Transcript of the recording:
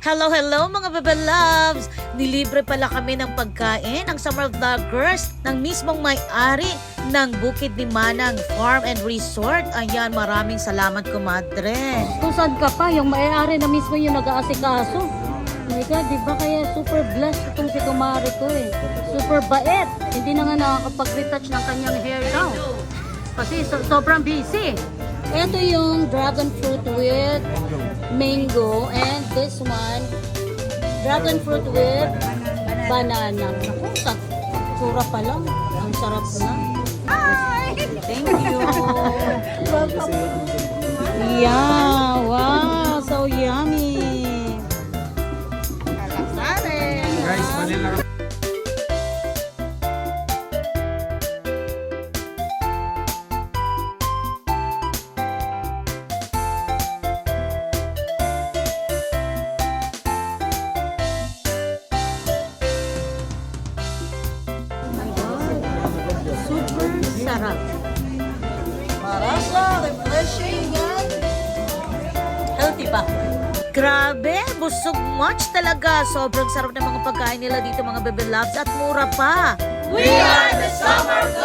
Hello, hello mga bebe loves! Nilibre pala kami ng pagkain ng summer vloggers ng mismong may-ari ng Bukid ni Manang Farm and Resort. Ayan, maraming salamat kumadre. Kung saan ka pa, yung may-ari na mismo yung nag-aasikaso. Oh my God, di ba kaya super blessed itong si Kumari ko eh. Super bait. Hindi na nga nakakapag-retouch ng kanyang hair now. Kasi so- sobrang busy. Ito yung dragon fruit with mango and this one, dragon fruit with banana. Naku, sa sura pa lang. Ang sarap na. Thank you! Yeah, wow, so yummy. Guys, Manila sarap. Marasa, refreshing yan. Healthy pa. Grabe, busog much talaga. Sobrang sarap ng mga pagkain nila dito mga bebe loves at mura pa. We are the Summer!